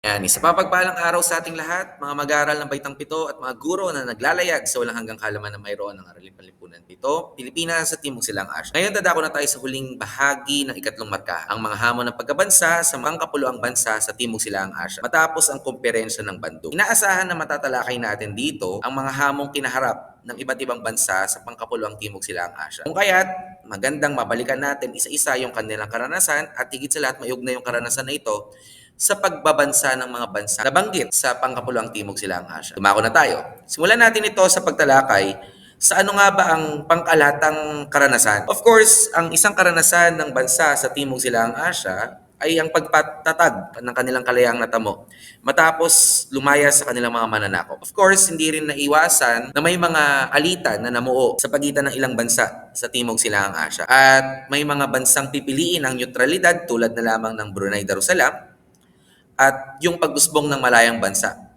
Yan, isa papagpalang araw sa ating lahat, mga mag-aaral ng Baitang Pito at mga guro na naglalayag sa walang hanggang kalaman na mayroon ng Aralin Panlipunan Pito, Pilipinas sa Timog Silang Asya. Ngayon dadako na tayo sa huling bahagi ng ikatlong marka, ang mga hamon ng pagkabansa sa mga kapuluang bansa sa Timog Silang Asya. Matapos ang komperensya ng Bandung. Inaasahan na matatalakay natin dito ang mga hamong kinaharap ng iba't ibang bansa sa pangkapuluang Timog Silang Asya. Kung kaya't magandang mabalikan natin isa-isa yung kanilang karanasan at higit sa lahat mayugna yung karanasan na ito sa pagbabansa ng mga bansa na banggit sa pangkapuluang Timog Silang Asya. Dumako na tayo. Simulan natin ito sa pagtalakay sa ano nga ba ang pangkalatang karanasan. Of course, ang isang karanasan ng bansa sa Timog Silang Asya ay ang pagpatatag ng kanilang kalayang natamo matapos lumaya sa kanilang mga mananakop. Of course, hindi rin naiwasan na may mga alitan na namuo sa pagitan ng ilang bansa sa Timog Silangang Asya. At may mga bansang pipiliin ang neutralidad tulad na lamang ng Brunei Darussalam at yung pag-usbong ng malayang bansa.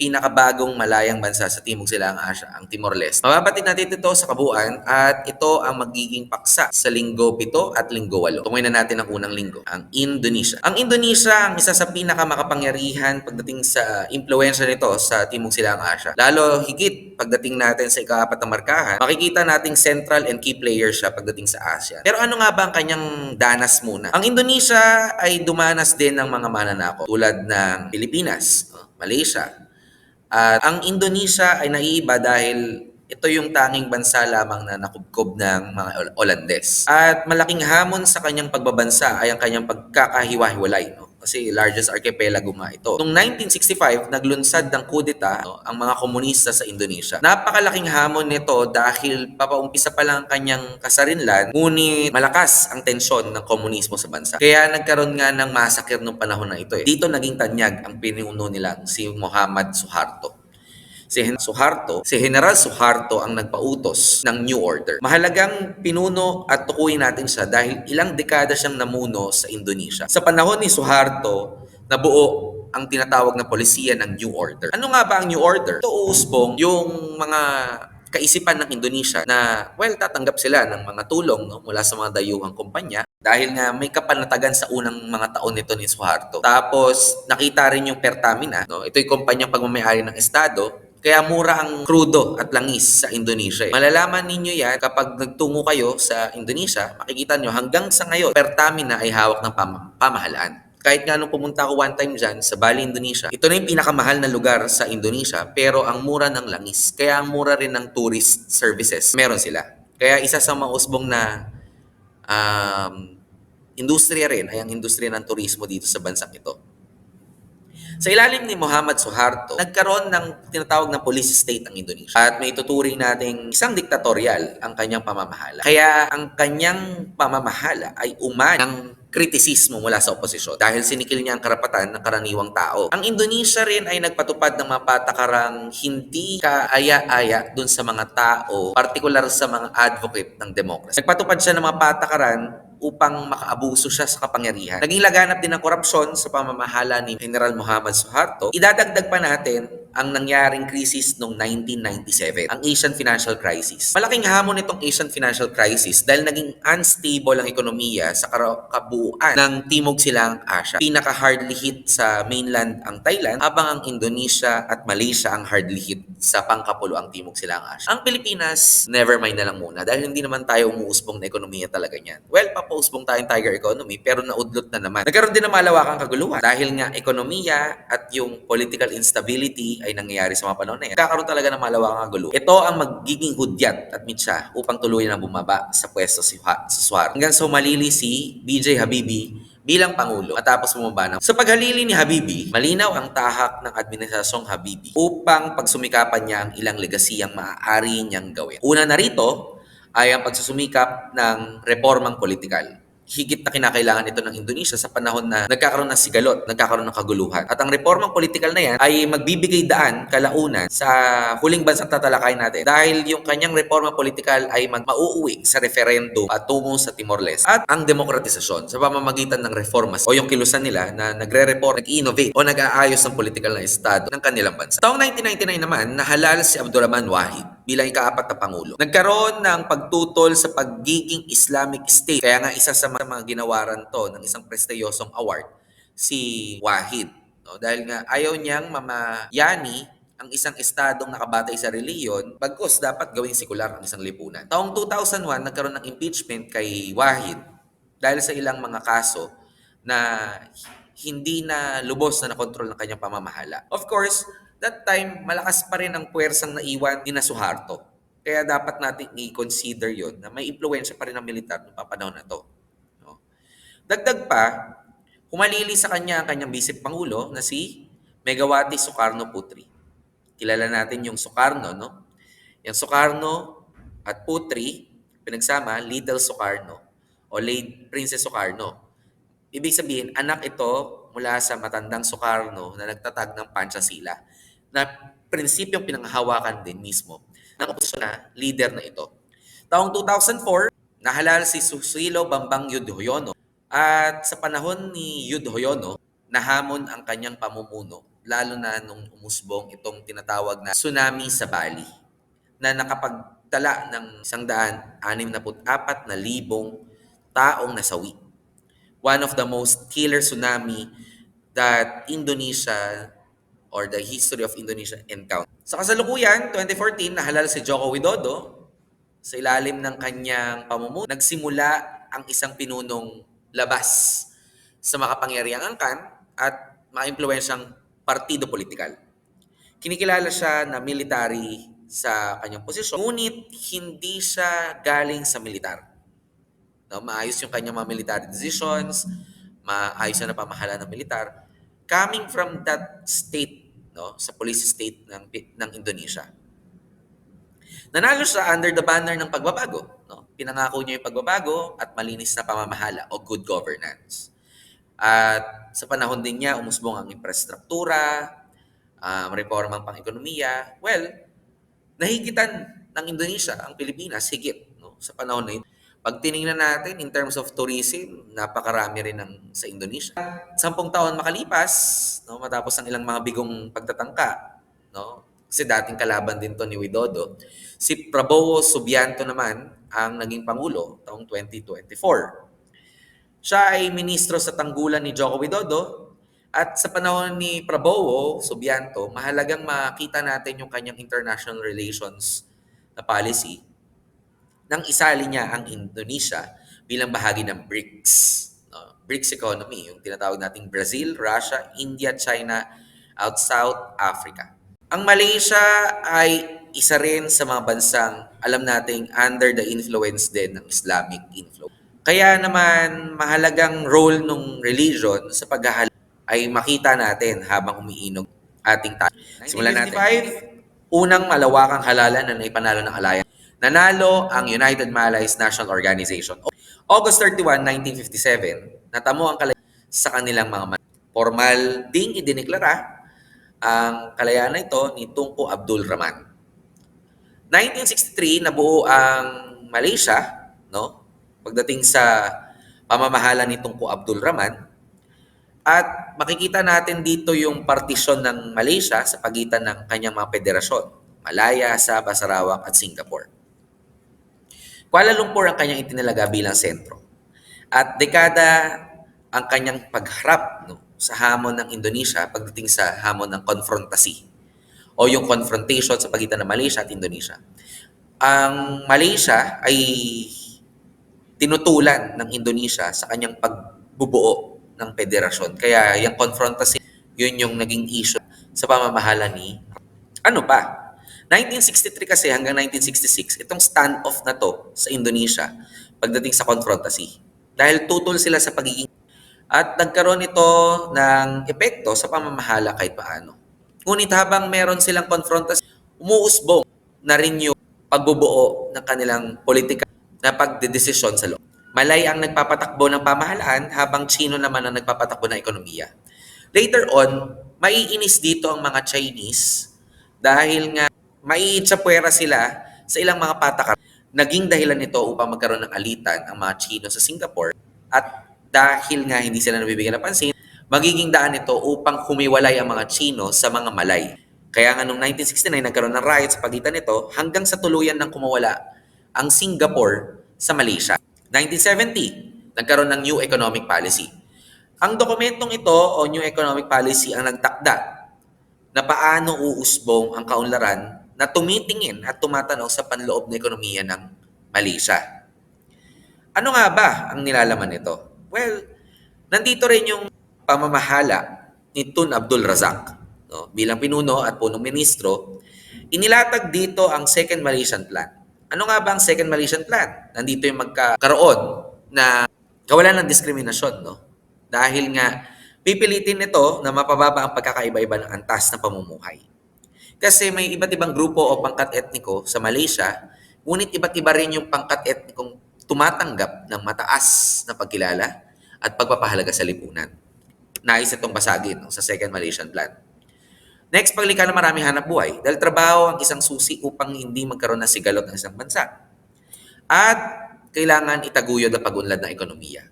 Pinakabagong malayang bansa sa Timog Silangang Asya, ang Timor-Leste. Mababatid natin ito sa kabuuan at ito ang magiging paksa sa linggo 7 at linggo 8. Tungoy na natin ang unang linggo, ang Indonesia. Ang Indonesia ang isa sa pinakamakapangyarihan pagdating sa impluensya nito sa Timog Silangang Asya. Lalo higit pagdating natin sa ikaapat na markahan, makikita nating central and key player siya pagdating sa ASEAN. Pero ano nga ba ang kanyang danas muna? Ang Indonesia ay dumanas din ng mga mananako tulad ng Pilipinas? Malaysia. At ang Indonesia ay naiiba dahil ito yung tanging bansa lamang na nakubkob ng mga Holandes. At malaking hamon sa kanyang pagbabansa ay ang kanyang pagkakahiwa-hiwalay. Kasi largest archipelago nga ito. Noong 1965, naglunsad ng kudeta no, ang mga komunista sa Indonesia. Napakalaking hamon nito dahil papaumpisa pa lang ang kanyang kasarinlan, ngunit malakas ang tensyon ng komunismo sa bansa. Kaya nagkaroon nga ng masakir nung panahon na ito. Eh. Dito naging tanyag ang pinuno nilang si Muhammad Suharto si Gen- Suharto, si General Suharto ang nagpautos ng New Order. Mahalagang pinuno at tukuyin natin siya dahil ilang dekada siyang namuno sa Indonesia. Sa panahon ni Suharto, nabuo ang tinatawag na polisiya ng New Order. Ano nga ba ang New Order? Ito uusbong yung mga kaisipan ng Indonesia na well tatanggap sila ng mga tulong no, mula sa mga dayuhang kumpanya dahil nga may kapanatagan sa unang mga taon nito ni Suharto. Tapos nakita rin yung Pertamina, no? Ito yung kumpanyang pagmamayari ng estado kaya mura ang krudo at langis sa Indonesia. eh. Malalaman ninyo yan kapag nagtungo kayo sa Indonesia, makikita nyo hanggang sa ngayon, Pertamina ay hawak ng pam- pamahalaan. Kahit nga nung pumunta ako one time dyan sa Bali, Indonesia, ito na yung pinakamahal na lugar sa Indonesia, pero ang mura ng langis. Kaya ang mura rin ng tourist services, meron sila. Kaya isa sa mga usbong na um, industriya rin ay ang industriya ng turismo dito sa bansang ito. Sa ilalim ni Muhammad Suharto, nagkaroon ng tinatawag na police state ang Indonesia. At may tuturing nating isang diktatorial ang kanyang pamamahala. Kaya ang kanyang pamamahala ay uman ng kritisismo mula sa oposisyon dahil sinikil niya ang karapatan ng karaniwang tao. Ang Indonesia rin ay nagpatupad ng mga patakarang hindi kaaya-aya dun sa mga tao, partikular sa mga advocate ng democracy. Nagpatupad siya ng mga patakaran upang makaabuso siya sa kapangyarihan. Naging laganap din ng korupsyon sa pamamahala ni General Muhammad Suharto. Idadagdag pa natin ang nangyaring krisis noong 1997, ang Asian Financial Crisis. Malaking hamon itong Asian Financial Crisis dahil naging unstable ang ekonomiya sa kabuuan ng Timog Silang Asya. Pinaka-hardly hit sa mainland ang Thailand, habang ang Indonesia at Malaysia ang hardly hit sa pangkapuluang Timog Silang Asya. Ang Pilipinas, never mind na lang muna dahil hindi naman tayo umuusbong na ekonomiya talaga niyan. Well, papausbong tayong tiger economy pero naudlot na naman. Nagkaroon din ng malawakang kaguluhan dahil nga ekonomiya at yung political instability ay nangyayari sa mga panahon na yan. Kakaroon talaga ng malawakang kaguluhan. Ito ang magiging hudyat at mitsa upang tuluyan na bumaba sa pwesto si, ha- sa Suarez. Hanggang sa umalili si BJ Habibi bilang Pangulo matapos bumaba ng... Sa paghalili ni Habibi, malinaw ang tahak ng administrasyong Habibi upang pagsumikapan niya ang ilang legasiyang maaari niyang gawin. Una na rito ay ang pagsusumikap ng reformang politikal. Higit na kinakailangan ito ng Indonesia sa panahon na nagkakaroon ng sigalot, nagkakaroon ng kaguluhan. At ang reformang politikal na yan ay magbibigay daan kalaunan sa huling bansang tatalakay natin dahil yung kanyang reforma politikal ay mag mauuwi sa referendum at tungo sa Timor-Leste at ang demokratisasyon sa pamamagitan ng reformas o yung kilusan nila na nagre-reform, nag-innovate o nag-aayos ng politikal na estado ng kanilang bansa. Taong 1999 naman, nahalal si Abdurrahman Wahid bilang ikaapat na Pangulo. Nagkaroon ng pagtutol sa pagiging Islamic State. Kaya nga isa sa mga ginawaran to ng isang prestiyosong award, si Wahid. No? Dahil nga ayaw niyang mamayani ang isang estadong nakabatay sa reliyon, bagkus dapat gawing sekular ang isang lipunan. Taong 2001, nagkaroon ng impeachment kay Wahid dahil sa ilang mga kaso na hindi na lubos na nakontrol ng kanyang pamamahala. Of course, that time, malakas pa rin ang puwersang naiwan ni na Suharto. Kaya dapat natin i-consider yon na may impluensya pa rin ng militar noong papanahon na to. No? Dagdag pa, humalili sa kanya ang kanyang bisip pangulo na si Megawati Sukarno Putri. Kilala natin yung Sukarno, no? Yung Sukarno at Putri, pinagsama, Little Sukarno o late Princess Sukarno. Ibig sabihin, anak ito mula sa matandang Sukarno na nagtatag ng Panchasila na prinsipyong pinanghahawakan din mismo ng oposisyon na leader na ito. Taong 2004, nahalal si Susilo Bambang Yudhoyono at sa panahon ni Yudhoyono, nahamon ang kanyang pamumuno lalo na nung umusbong itong tinatawag na tsunami sa Bali na nakapagtala ng 164 na libong taong nasawi. One of the most killer tsunami that Indonesia or the history of Indonesia encountered. Sa kasalukuyan, 2014, nahalal si Joko Widodo sa ilalim ng kanyang pamumuno. Nagsimula ang isang pinunong labas sa makapangyarihang angkan at maimpluwensyang partido politikal. Kinikilala siya na military sa kanyang posisyon, ngunit hindi siya galing sa militar. No, maayos yung kanyang mga military decisions, maayos na pamahala ng militar, coming from that state, no, sa police state ng, ng Indonesia. Nanalo siya under the banner ng pagbabago. No? Pinangako niya yung pagbabago at malinis na pamamahala o good governance. At sa panahon din niya, umusbong ang infrastruktura, um, reformang pang-ekonomiya. Well, nahigitan ng Indonesia ang Pilipinas higit no? sa panahon na yun. Pag tiningnan natin in terms of tourism, napakarami rin ng, sa Indonesia. Sampung taon makalipas, no, matapos ang ilang mga bigong pagtatangka, no, kasi dating kalaban din to ni Widodo, si Prabowo Subianto naman ang naging Pangulo taong 2024. Siya ay ministro sa tanggulan ni Joko Widodo at sa panahon ni Prabowo Subianto, mahalagang makita natin yung kanyang international relations na policy nang isali niya ang Indonesia bilang bahagi ng BRICS. No? BRICS economy, yung tinatawag nating Brazil, Russia, India, China, at South Africa. Ang Malaysia ay isa rin sa mga bansang alam nating under the influence din ng Islamic influence. Kaya naman mahalagang role ng religion sa paghahal ay makita natin habang umiinog ating tayo. Simulan natin. 1955, unang malawakang halalan na naipanalo ng alayan. Nanalo ang United Malays National Organization. August 31, 1957, natamo ang kalayaan sa kanilang mga man. Formal ding idiniklara ang kalayaan na ito ni Tunku Abdul Rahman. 1963, nabuo ang Malaysia, no? Pagdating sa pamamahala ni Tunku Abdul Rahman, at makikita natin dito yung partisyon ng Malaysia sa pagitan ng kanyang mga federasyon, Malaya, Sabah, Sarawak at Singapore. Kuala Lumpur ang kanyang itinalaga bilang sentro. At dekada ang kanyang pagharap no, sa hamon ng Indonesia pagdating sa hamon ng konfrontasi o yung confrontation sa pagitan ng Malaysia at Indonesia. Ang Malaysia ay tinutulan ng Indonesia sa kanyang pagbubuo ng federasyon. Kaya yung confrontasi, yun yung naging issue sa pamamahala ni ano pa, 1963 kasi hanggang 1966, itong standoff na to sa Indonesia pagdating sa confrontasi. Dahil tutol sila sa pagiging at nagkaroon ito ng epekto sa pamamahala kahit paano. Ngunit habang meron silang confrontasi, umuusbong na rin yung pagbubuo ng kanilang politika na pagdedesisyon sa loob. Malay ang nagpapatakbo ng pamahalaan habang Chino naman ang nagpapatakbo ng ekonomiya. Later on, maiinis dito ang mga Chinese dahil nga maiitsapwera sila sa ilang mga patakaran. Naging dahilan nito upang magkaroon ng alitan ang mga Chino sa Singapore at dahil nga hindi sila nabibigyan ng pansin, magiging daan ito upang humiwalay ang mga Chino sa mga Malay. Kaya nga noong 1969 nagkaroon ng riot sa pagitan nito hanggang sa tuluyan ng kumawala ang Singapore sa Malaysia. 1970, nagkaroon ng new economic policy. Ang dokumentong ito o New Economic Policy ang nagtakda na paano uusbong ang kaunlaran na tumitingin at tumatanong sa panloob na ekonomiya ng Malaysia. Ano nga ba ang nilalaman nito? Well, nandito rin yung pamamahala ni Tun Abdul Razak. No? Bilang pinuno at punong ministro, inilatag dito ang Second Malaysian Plan. Ano nga ba ang Second Malaysian Plan? Nandito yung magkakaroon na kawalan ng diskriminasyon. No? Dahil nga, pipilitin nito na mapababa ang pagkakaiba-iba ng antas ng pamumuhay. Kasi may iba't ibang grupo o pangkat etniko sa Malaysia, ngunit iba't iba rin yung pangkat etnikong tumatanggap ng mataas na pagkilala at pagpapahalaga sa lipunan. Nais itong basagin sa Second Malaysian Plan. Next, paglikha ng maraming hanap buhay dahil trabaho ang isang susi upang hindi magkaroon ng sigalot ng isang bansa. At kailangan itaguyod ang pag-unlad ng ekonomiya.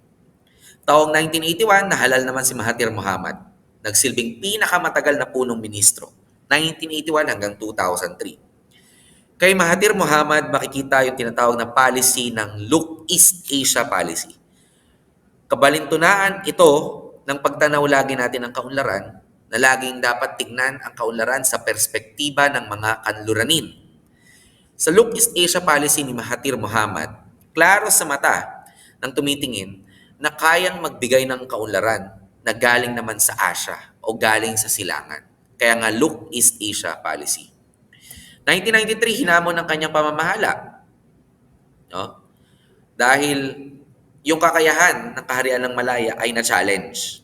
Taong 1981, nahalal naman si Mahathir Mohamad. Nagsilbing pinakamatagal na punong ministro, 1981 hanggang 2003. Kay Mahathir Mohamad, makikita yung tinatawag na policy ng Look East Asia Policy. Kabalintunaan ito ng pagtanaw lagi natin ng kaunlaran na laging dapat tignan ang kaunlaran sa perspektiba ng mga kanluranin. Sa Look East Asia Policy ni Mahathir Mohamad, klaro sa mata ng tumitingin na kayang magbigay ng kaunlaran na galing naman sa Asia o galing sa silangan. Kaya nga Look East Asia Policy. 1993, hinamon ng kanyang pamamahala. No? Dahil yung kakayahan ng kaharian ng Malaya ay na-challenge.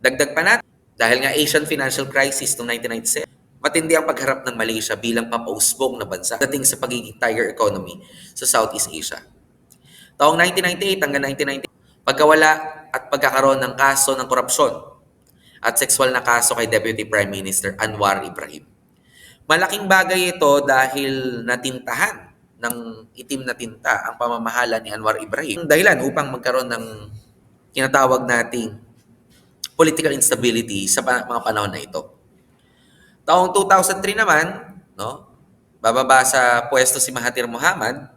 Dagdag pa natin, dahil nga Asian Financial Crisis noong 1997, matindi ang pagharap ng Malaysia bilang papausbong na bansa dating sa pagiging tiger economy sa Southeast Asia. Taong 1998 hanggang 1998, pagkawala at pagkakaroon ng kaso ng korupsyon at sexual na kaso kay Deputy Prime Minister Anwar Ibrahim. Malaking bagay ito dahil natintahan ng itim na tinta ang pamamahala ni Anwar Ibrahim. Dahilan upang magkaroon ng kinatawag nating political instability sa mga panahon na ito. Taong 2003 naman, no, bababa sa pwesto si Mahathir Mohamad.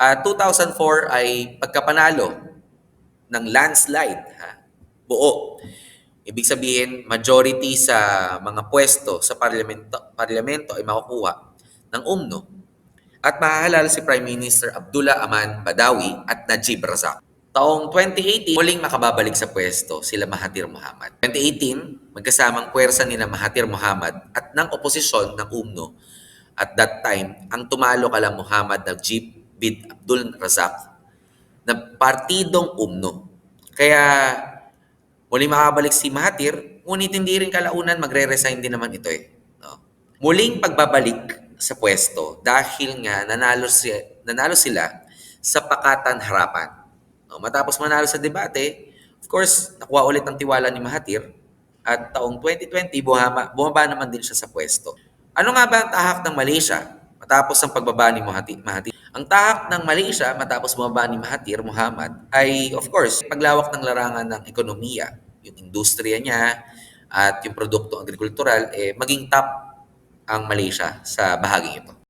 At 2004 ay pagkapanalo ng landslide, ha, buo. Ibig sabihin, majority sa mga pwesto sa parlamento, parlamento ay makukuha ng UMNO. At mahahalal si Prime Minister Abdullah Aman Badawi at Najib Razak. Taong 2018, muling makababalik sa pwesto sila Mahathir Mohamad. 2018, magkasamang puwersa ni na Mahathir Mohamad at ng oposisyon ng UMNO. At that time, ang tumalo kala Muhammad Najib bin Abdul Razak na partidong UMNO. Kaya muling makabalik si Mahathir, ngunit hindi rin kalaunan magre-resign din naman ito eh. No? Muling pagbabalik sa pwesto dahil nga nanalo, si, nanalo sila sa pakatan harapan. No, matapos manalo sa debate, of course, nakuha ulit ang tiwala ni Mahathir at taong 2020, bumaba, bumaba naman din siya sa pwesto. Ano nga ba ang tahak ng Malaysia matapos ang pagbaba ni Mahathir? Ang tahak ng Malaysia matapos bumaba ni Mahathir Muhammad ay, of course, paglawak ng larangan ng ekonomiya, yung industriya niya at yung produkto agrikultural, eh, maging top ang Malaysia sa bahaging ito.